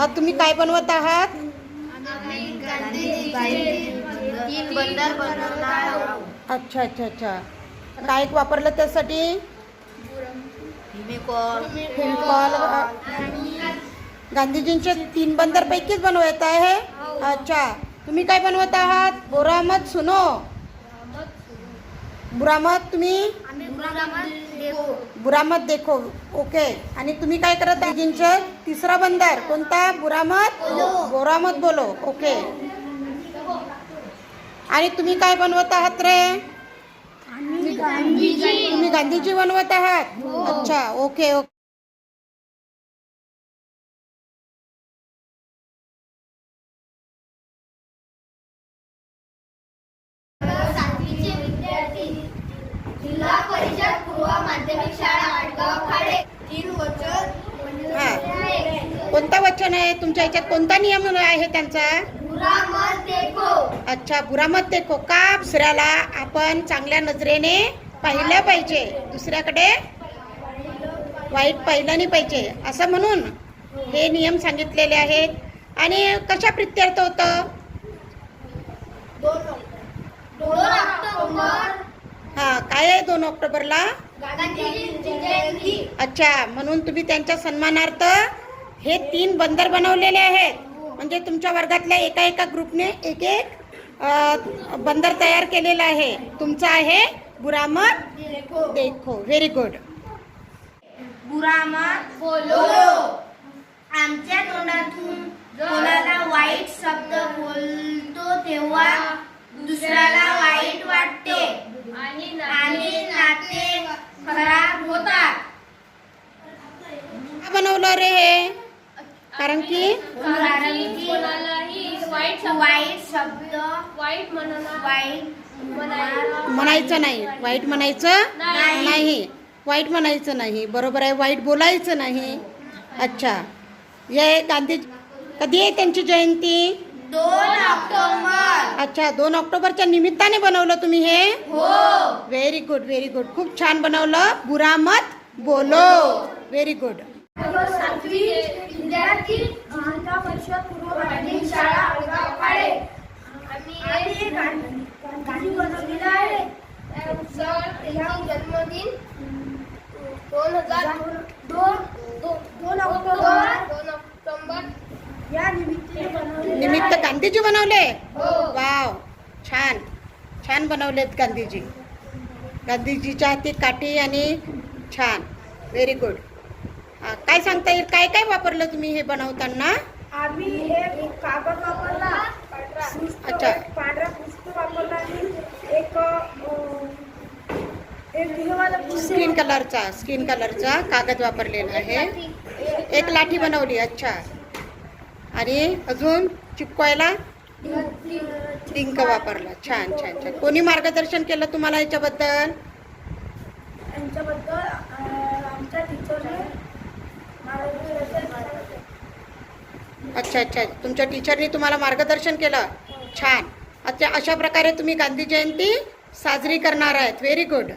आज तुम्ही काय बनवत आहात? तीन बंदर अच्छा अच्छा. अच्छा काय वापरलं त्यासाठी? गांधीजींचे तीन बंदर पैकीच बनवत आहे. अच्छा. तुम्ही काय बनवत आहात? बोरामत सुनो. बुरामत तुम्ही? बुरामत देखो. ओके आणि तुम्ही काय करत आहे? तिसरा बंदर. कोणता? बुरामत बोरामत बोलो. ओके आणि तुम्ही काय बनवत आहात रे? तुम्ही गांधीजी बनवत आहात? अच्छा. ओके ओके सातवीचे विद्यार्थी जिल्हा परिषद पूर्व माध्यमिक शाळा आडगाव खाडे तीन वचन हा कोणता वचन आहे? तुमच्या ह्याच्यात कोणता नियम आहे त्यांचा? बुरा मत देखो. अच्छा बुरामत देखो. का? दुसऱ्याला आपण चांगल्या नजरेने पाहिलं पाहिजे. दुसऱ्याकडे वाईट पाहिलं नाही पाहिजे. असं म्हणून हे नियम सांगितलेले आहेत. आणि कशा प्रित्यर्थ होतं? हा काय आहे दोन ऑक्टोबरला? अच्छा म्हणून तुम्ही त्यांच्या सन्मानार्थ हे तीन बंदर बनवलेले आहेत. म्हणजे तुमच्या वर्गातल्या एका एका ग्रुपने एक एक बंदर तयार केलेलं आहे. तुमचं आहे बुरामत देखो. व्हेरी गुड बुरामर बोलो. आमच्या तोंडातून कोणाला वाईट शब्द बोलतो तेव्हा दुसऱ्याला वाईट वाटते आणि नाते खराब होतात का बनवलं रे हे कारण की कारण की कोणालाही वाईट शब्द वाईट शब्द वाईट म्हणणार वाईट म्हणायला म्हणायचं नाही. वाईट म्हणायचं नाही. नाही. वाईट म्हणायचं नाही. बरोबर आहे. वाईट बोलायचं नाही. अच्छा. हे गांधी कधी आहे त्यांची जयंती? दोन ऑक्टोबर. अच्छा. दोन ऑक्टोबरच्या निमित्ताने बनवलं तुम्ही हे? हो. व्हेरी गुड व्हेरी गुड खूप छान बनवलं. बुरामत बोलो. व्हेरी गुड पूर्व माध्यमिक शाळा आम्ही गांधी बनवलेला आहे. त्यांचा जन्मदिन दोन हजार दोन दोन ऑक्टोबर दोन ऑक्टोबर. या निमित्ताने निमित्त गांधीजी बनवले? हो. वाव. छान. छान बनवलेत गांधीजी. गांधीजीच्या हाती काठी आणि छान. व्हेरी गुड काय सांगता येईल? काय काय वापरलं तुम्ही हे बनवताना? आम्ही एक कागद वापरला अच्छा. पांढरा पुस्तक वापरला आणि एक स्किन कलरचा स्किन कलरचा कागद वापरलेला आहे. एक लाठी बनवली अच्छा. आणि अजून चिपकवायला डिंक वापरला. छान छान छान. कोणी मार्गदर्शन केलं तुम्हाला यांच्याबद्दल अं, आमच्या टीचरने मार्गदर्शन केलं. अच्छा अच्छा. तुमच्या टीचरनी तुम्हाला मार्गदर्शन केलं. छान. अच्छा अशा प्रकारे तुम्ही गांधी जयंती साजरी करणार आहेत. Very good